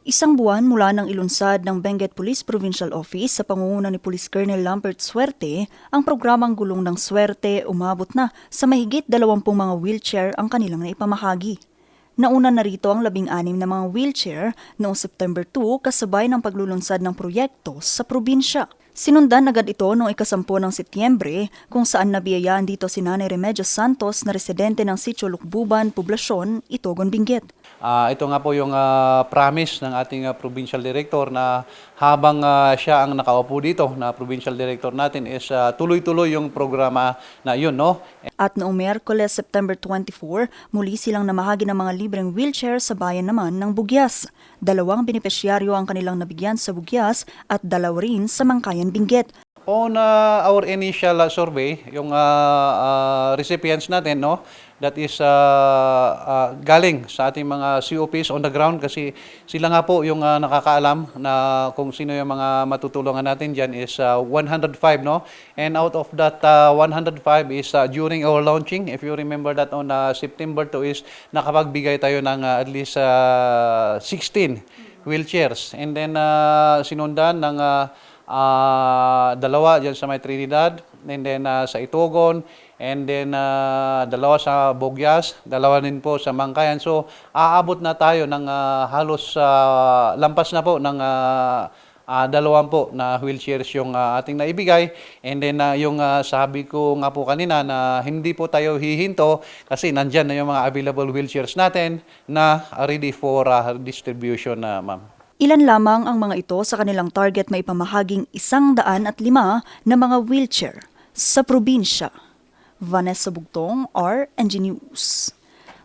Isang buwan mula nang ilunsad ng Benguet Police Provincial Office sa pangunguna ni Police Colonel Lambert Suerte, ang programang Gulong ng Suerte umabot na sa mahigit 20 mga wheelchair ang kanilang naipamahagi. Nauna na rito ang labing-anim na mga wheelchair noong September 2 kasabay ng paglulunsad ng proyekto sa probinsya. Sinundan agad ito noong ikasampu ng Setyembre kung saan nabiyayaan dito si Nanay Remedios Santos na residente ng Sitio Lukbuban, Poblasyon, Itogon, Benguet. Ah, ito nga po yung ah, promise ng ating ah, provincial director na habang ah, siya ang nakaupo dito na provincial director natin is ah, tuloy-tuloy yung programa na yun, no? At noong Miyerkules, September 24, muli silang namahagi ng mga libreng wheelchair sa bayan naman ng Bugyas. Dalawang benepisyaryo ang kanilang nabigyan sa Bugyas at dalawa rin sa Mangkayan, Benguet. On ah, our initial ah, survey, yung ah, ah, recipients natin, no, that is ah, ah, galing sa ating mga COPs on the ground kasi sila nga po yung ah, nakakaalam na kung sino yung mga matutulungan natin dyan is ah, 105, no? And out of that ah, 105 is ah, during our launching, if you remember that on ah, September 2 is nakapagbigay tayo ng ah, at least ah, 16 wheelchairs. And then ah, sinundan ng ah, Ah, dalawa diyan sa may Trinidad, and then ah, sa Itogon, and then ah, dalawa sa Bogyas, dalawa din po sa Mangkayan. So, aabot na tayo ng ah, halos ah, lampas na po ng ah, ah, dalawampu na wheelchairs yung ah, ating naibigay. And then ah, yung ah, sabi ko nga po kanina na hindi po tayo hihinto kasi nandyan na yung mga available wheelchairs natin na ready for ah, distribution na ma'am. Ilan lamang ang mga ito sa kanilang target may pamahaging isang daan at lima na mga wheelchair sa probinsya. Vanessa Bugtong, RNG News.